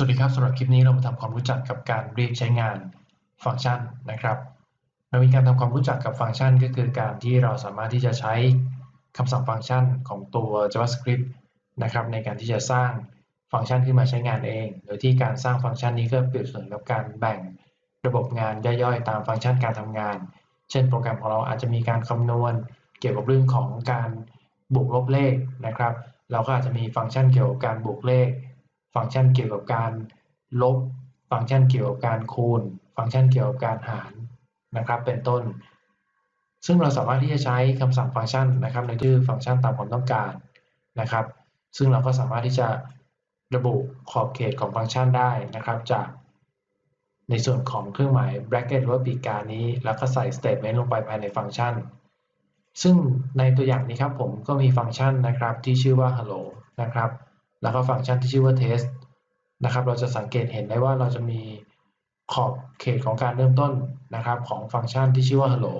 สวัสดีครับสำหรับคลิปนี้เรามาทำความรู้จักกับการเรียกใช้งานฟังก์ชันนะครับเรามีการทำความรู้จักกับฟังก์ชัน ก็คือการที่เราสามารถที่จะใช้คำสั่งฟังก์ชันของตัว JavaScript นะครับ ในการที่จะสร้างฟังก์ชันขึ้นมาใช้งานเอง โดยที่การสร้างฟังก์ชันนี้ก็เปรียบเสมือนกับการแบ่งระบบงานย่อยๆ ตามฟังก์ชันการทำงาน เช่น โปรแกรมของเราอาจจะมีการคำนวณ เกี่ยวกับเรื่องของการบวกลบเลขนะครับ เราก็อาจจะมีฟังก์ชันเกี่ยวกับการบวกเลข ฟังก์ชันเกี่ยวกับการลบ ฟังก์ชันเกี่ยวกับการคูณ ฟังก์ชันเกี่ยวกับการหารนะครับ เป็นต้น ซึ่งเราสามารถที่จะใช้คำสั่งฟังก์ชันนะครับ ในชื่อฟังก์ชันตามความต้องการนะครับ ซึ่งเราก็สามารถที่จะระบุขอบเขตของฟังก์ชันได้นะครับ จากในส่วนของเครื่องหมาย bracket หรือว่าปีกกานี้ แล้วก็ใส่ statement ลงไปภายในฟังก์ชัน ซึ่งในตัวอย่างนี้ครับผมก็มีฟังก์ชันนะครับที่ชื่อว่า hello นะครับ แล้วก็ฟังก์ชันที่ชื่อว่า test นะครับ เราจะสังเกตเห็นได้ว่าเราจะมีขอบเขตของการเริ่มต้นนะครับของฟังก์ชันที่ชื่อว่า hello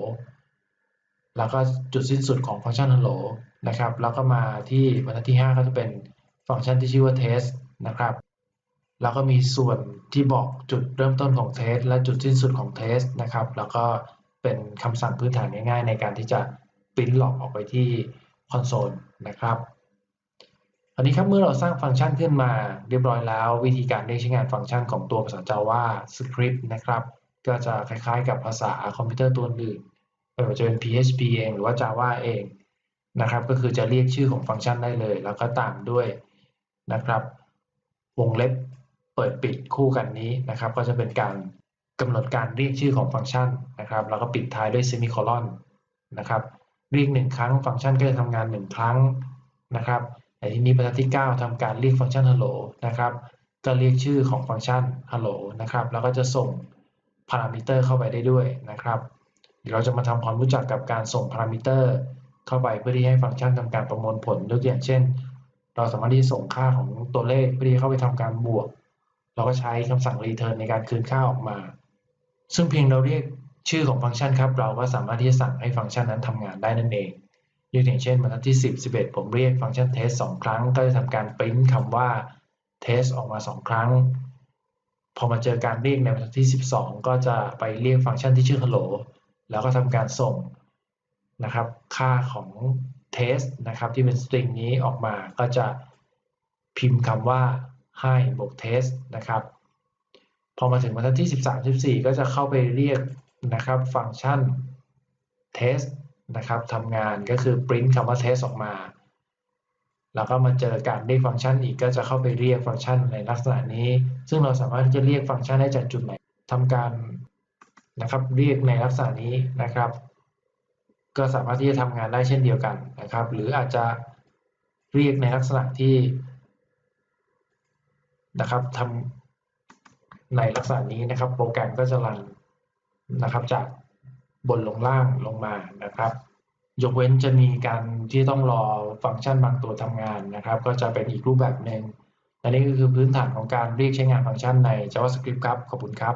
แล้วก็จุดสิ้นสุดของฟังก์ชัน hello นะครับ แล้วก็มาที่บรรทัดที่ 5 ก็จะเป็นฟังก์ชันที่ชื่อว่า test นะครับ แล้วก็มีส่วนที่บอกจุดเริ่มต้นของ test และจุดสิ้นสุดของ test นะครับ แล้วก็เป็นคำสั่งพื้นฐานง่ายๆ ในการที่จะปริ้นหลอกออกไปที่คอนโซลนะครับ อันนี้ครับเมื่อเราสร้างฟังก์ชันขึ้นมาเรียบร้อยแล้ว วิธีการเรียกใช้งานฟังก์ชันของตัวภาษา Java Script นะครับ ก็จะคล้ายๆ กับภาษาคอมพิวเตอร์ตัวอื่นไม่ว่าจะเป็น PHP เองหรือว่า Java เองนะครับ ก็คือจะเรียกชื่อของฟังก์ชันได้เลย แล้วก็ตามด้วยนะครับ วงเล็บเปิดปิดคู่กันนี้นะครับ ก็จะเป็นการกำหนดการเรียกชื่อของฟังก์ชันนะครับ แล้วก็ปิดท้ายด้วยเซมิโคลอนนะครับ เรียกหนึ่งครั้งฟังก์ชันก็จะทำงานหนึ่งครั้งนะครับ ในที่นี้บรรทัดที่ 9ทำการเรียกฟังก์ชัน hello นะครับ ก็เรียกชื่อของฟังก์ชัน hello นะครับ แล้วก็จะส่งพารามิเตอร์เข้าไปได้ด้วยนะครับ เดี๋ยวเราจะมาทำความรู้จักกับการส่งพารามิเตอร์เข้าไปเพื่อที่ให้ฟังก์ชันทำการประมวลผลยกตัวอย่างเช่น เราสามารถที่จะส่งค่าของตัวเลขเพื่อที่เข้าไปทำการบวก เราก็ใช้คำสั่ง return ในการคืนค่าออกมา ซึ่งเพียงเราเรียกชื่อของฟังก์ชันครับ เราก็สามารถที่จะสั่งให้ฟังก์ชันนั้นทำงานได้นั่นเอง ยกตัวอย่างเช่นบรรทัดที่ 10 11 ผมเรียกฟังก์ชัน test 2 ครั้ง ก็จะทำการ print คำว่า test ออกมา 2 ครั้ง พอมาเจอการเรียกในบรรทัดที่ 12 ก็จะไปเรียกฟังก์ชันที่ชื่อ hello แล้วก็ทำการส่งนะครับ ค่าของ test นะครับที่เป็น string นี้ออกมาก็จะพิมพ์คำว่าให้บวก test นะครับ พอมาถึงบรรทัดที่ 13 14 ก็จะเข้าไปเรียกนะครับฟังก์ชัน test นะครับทำงานก็คือ print คำว่า test ออกมา แล้วก็มาเจอการเรียกฟังก์ชันอีกก็จะเข้าไปเรียกฟังก์ชันในลักษณะนี้ ซึ่งเราสามารถที่จะเรียกฟังก์ชันได้จากจุดไหนทำการนะครับเรียกในลักษณะนี้นะครับ ก็สามารถที่จะทำงานได้เช่นเดียวกันนะครับ หรืออาจจะเรียกในลักษณะที่นะครับทำในลักษณะนี้นะครับ โปรแกรมก็จะรันนะครับจาก บนลงล่างลงมานะครับ ยกเว้นจะมีการที่ต้องรอฟังก์ชันบางตัวทำงานนะครับ ก็จะเป็นอีกรูปแบบหนึ่งอันนี้ก็คือพื้นฐานของการเรียกใช้งานฟังก์ชันใน JavaScript ครับ ขอบคุณครับ